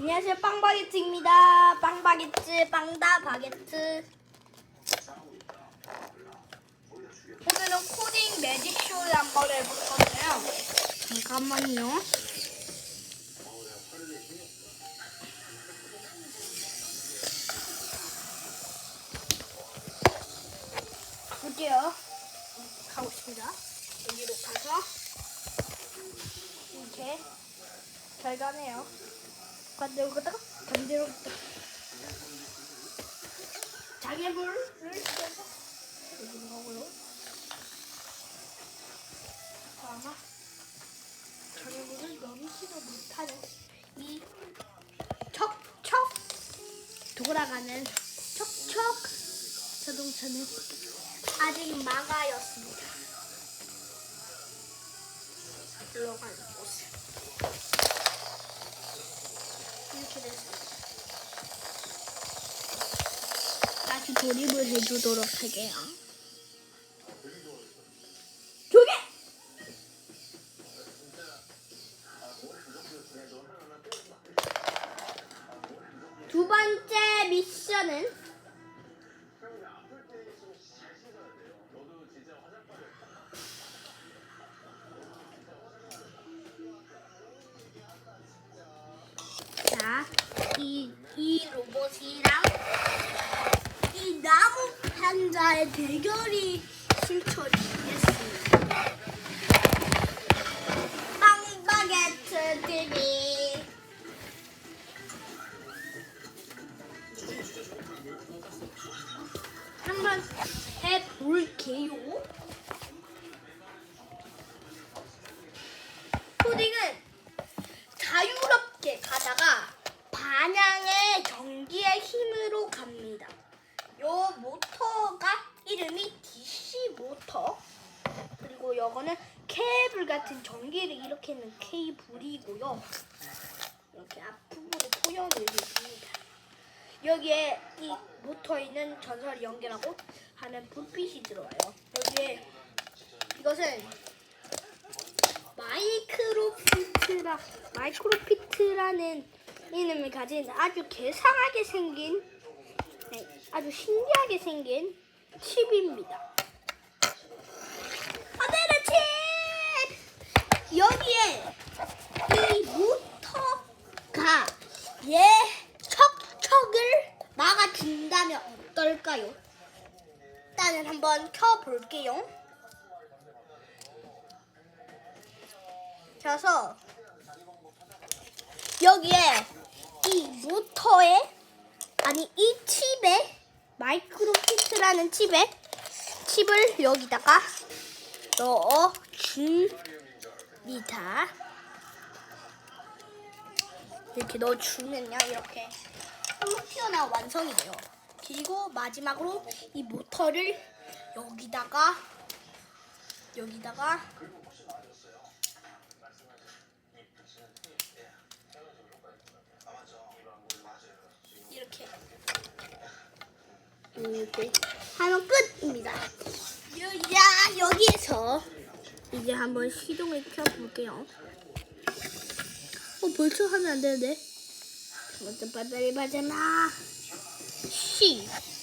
안녕하세요. 빵바게트입니다. 빵바게트 빵다 바게트. 오늘은 코딩 매직쇼를 한번 해볼 건데요. 잠깐만요. 볼게요? 가고 있습니다. 여기로 가서 이렇게 잘 가네요 반대로 가다가 반대로 갔다가 장애물을 떼서 여기로 가고요. 아마 장애물을 넘지도 못하는 이 척척 돌아가는 척척 자동차는 아직 마가였습니다. 흘러가는 곳 이렇게 됐습니 다. 다시 조립을 해주도록 할게요. 조개! 두 번째 미션은 자, 이, 이 로봇이랑 이 나무 판자의 대결이 펼쳐지겠습니다. 빵바게트 TV 한번 해볼게요. 코딩은 자유롭게 가다가 반향의 전기의 힘으로 갑니다. 요 모터가 이름이 DC 모터. 그리고 요거는 케이블 같은 전기를 일으키는 케이블이고요. 이렇게 앞부분에 포형을 해줍니다. 여기에 이 모터에 있는 전선을 연결하고 하는 불빛이 들어와요. 여기에 이것은 마이크로피트라 마이크로피트라는 이름을 가진 아주 개상하게 생긴 네, 아주 신기하게 생긴 칩입니다. 하늘의 칩! 여기에 이 모터가 얘 척척을 막아준다면 어떨까요? 일단은 한번 켜볼게요. 켜서 여기에 이 모터에 아니 이 칩에 마이크로피트라는 칩에 칩을 여기다가 넣어 줍 니다. 이렇게 넣어 주면요 이렇게 한번 튀어나와 완성이 돼요. 그리고 마지막으로 이 모터를 여기다가 여기다가 이렇게 이렇게 하면 끝입니다. 여- 야 여기에서 이제 한번 시동을 켜볼게요. 어 벌써 하면 안 되는데. 먼저 마지막 시. 시.